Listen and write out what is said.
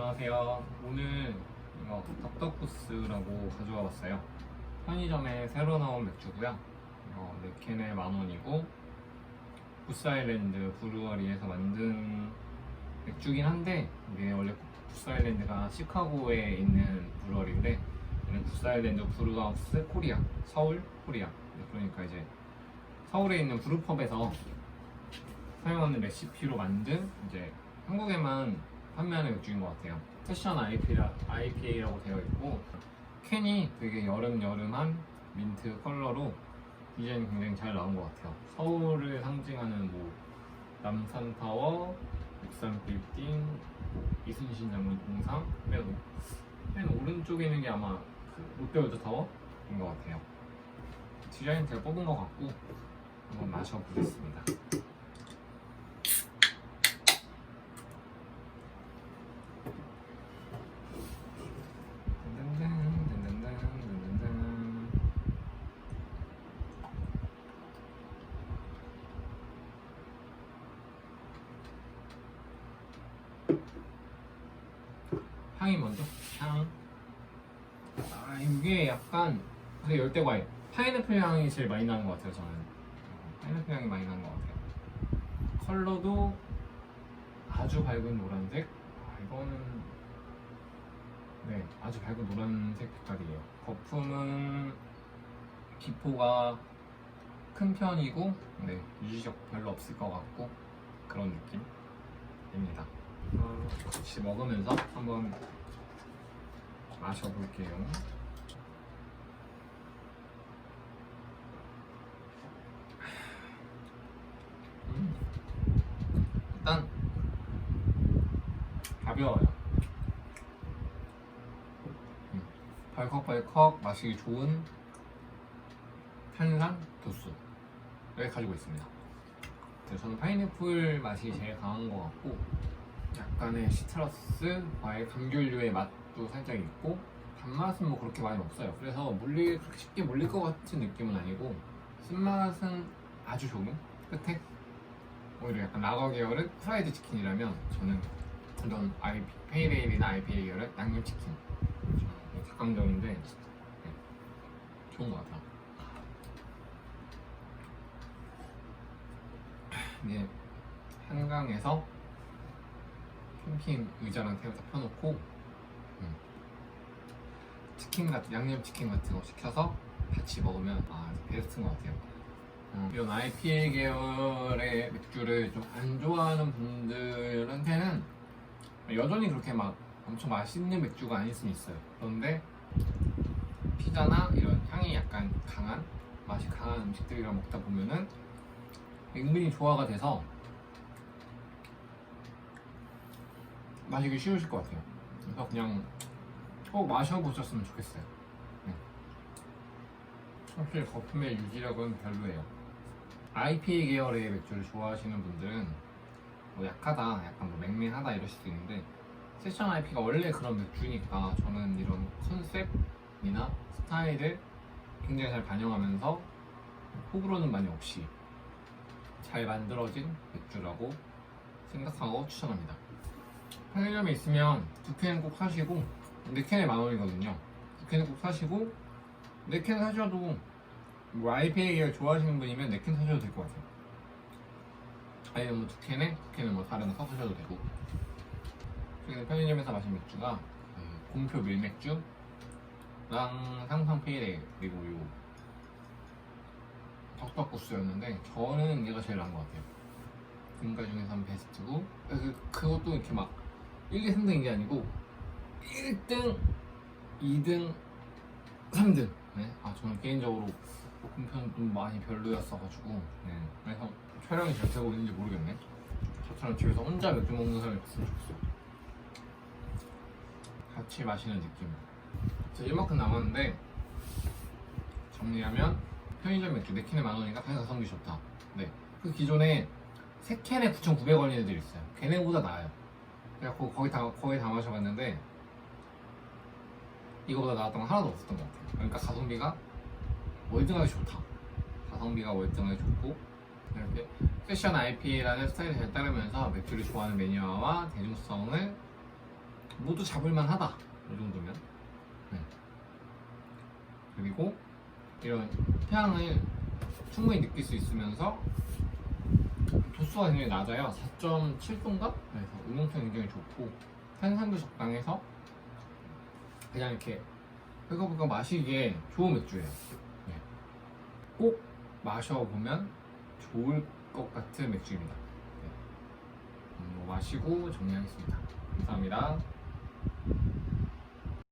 안녕하세요. 오늘 이거 덕덕부스라고 가져와 봤어요. 편의점에 새로 나온 맥주고요. 이거 네 캔에 만 원이고 부스아일랜드 브루어리에서 만든 맥주긴 한데 이게 원래 부스아일랜드가 시카고에 있는 브루어리인데 얘는 부스아일랜드 브루하우스 코리아 서울 코리아 네, 그러니까 이제 서울에 있는 브루펍에서 사용하는 레시피로 만든 이제 한국에만 판매하는 맥주인 것 같아요. 세션 IP라, IPA라고 되어 있고 캔이 되게 여름여름한 민트 컬러로 디자인이 굉장히 잘 나온 것 같아요. 서울을 상징하는 뭐 남산타워, 육산 빌딩, 뭐 이순신 장군 동상, 맨, 오- 맨 오른쪽에 있는 게 아마 그 롯데월드타워인 것 같아요. 디자인 제가 뽑은 것 같고 한번 마셔보겠습니다. 든든든, 든든든, 든든든. 향이 먼저 향. 아 이게 약간 근데 열대 과일 파인애플 향이 제일 많이 나는 것 같아요 저는. 어, 파인애플 향이 많이 나는 것 같아요. 컬러도 아주 밝은 노란색. 아, 이거는 네 아주 밝은 노란색 색깔이에요. 거품은 기포가 큰 편이고 네 유지적 별로 없을 것 같고 그런 느낌입니다. 어, 같이 먹으면서 한번 마셔볼게요. 음, 일단 가벼워요. 음, 벌컥벌컥 마시기 좋은 탄산 도수를 가지고 있습니다. 저는 파인애플 맛이 제일 강한 것 같고 약간의 시트러스, 과일 감귤류의 맛도 살짝 있고 단맛은 뭐 그렇게 많이 없어요. 그래서 물리 그렇게 쉽게 물릴 것 같은 느낌은 아니고 쓴맛은 아주 좋은 끝에 오히려 약간 라거 계열은 프라이드 치킨이라면 저는 이런 IP, 페이레일이나 IPA 계열은 양념 치킨 닭강정인데 네, 좋은 것 같아요. 이게 한강에서 캠핑 의자랑 테이블 다 펴놓고 음, 치킨 같은 양념 치킨 같은 거 시켜서 같이 먹으면 아 베스트인 것 같아요. 음, 이런 IPA 계열의 맥주를 좀 안 좋아하는 분들한테는 여전히 그렇게 막 엄청 맛있는 맥주가 아닐 수는 있어요. 그런데 피자나 이런 향이 약간 강한 맛이 강한 음식들이랑 먹다 보면은 은근히 조화가 돼서 마시기 쉬우실 것 같아요. 그래서 그냥 꼭 마셔보셨으면 좋겠어요. 네. 사실 거품의 유지력은 별로예요. IPA 계열의 맥주를 좋아하시는 분들은 뭐 약하다, 약간 뭐 맹맹하다 이러실 수 있는데 세션 IP가 원래 그런 맥주니까 저는 이런 컨셉이나 스타일을 굉장히 잘 반영하면서 호불호는 많이 없이 잘 만들어진 맥주라고 생각하고 추천합니다. 편의점에 있으면 두 캔 꼭 사시고 네 캔에 만 원이거든요. 두 캔을 꼭 사시고 네 캔 사셔도 뭐 IPA 계열 좋아하시는 분이면 네 캔 사셔도 될 것 같아요. 아니면 뭐 두 캔에 두 캔을 뭐 다른 거 사셔도 되고. 최근에 편의점에서 마신 맥주가 그 공표 밀맥주랑 상상 페이레 그리고 요 덕덕구스였는데 저는 얘가 제일 나은 것 같아요. 지금까지 중에서는 베스트고 그, 그것도 이렇게 막 1, 2, 3등인 게 아니고 1등, 2등, 3등 네? 아 저는 개인적으로 볶음편 좀 많이 별로였어가지고 네. 그래서 촬영이 잘 되고 있는지 모르겠네 저처럼 집에서 혼자 맥주 먹는 사람이 봤으면 좋겠어 같이 마시는 느낌 그래서 이만큼 남았는데 정리하면 편의점 맥주 4캔에 만원이니까 당연히 가성비 좋다 네. 그 기존에 3캔에 9,900원인 애들이 있어요. 걔네보다 나아요. 그래갖고 거의 다, 거의 다 마셔봤는데 이거보다 나았던 건 하나도 없었던 것 같아요. 그러니까 가성비가 월등하게 좋다. 가성비가 월등하게 좋고 이렇게 패션 IPA라는 스타일을 잘 따르면서 맥주를 좋아하는 매니아와 대중성을 모두 잡을만 하다. 이 정도면. 네. 그리고 이런 향을 충분히 느낄 수 있으면서 도수가 굉장히 낮아요 4.7도인가? 그래서 운동성 굉장히 좋고 탄산도 적당해서 그냥 이렇게 끄덕끄덕 마시기에 좋은 맥주예요 네. 꼭 마셔보면 좋을 것 같은 맥주입니다 네. 음, 뭐 마시고 정리하겠습니다 감사합니다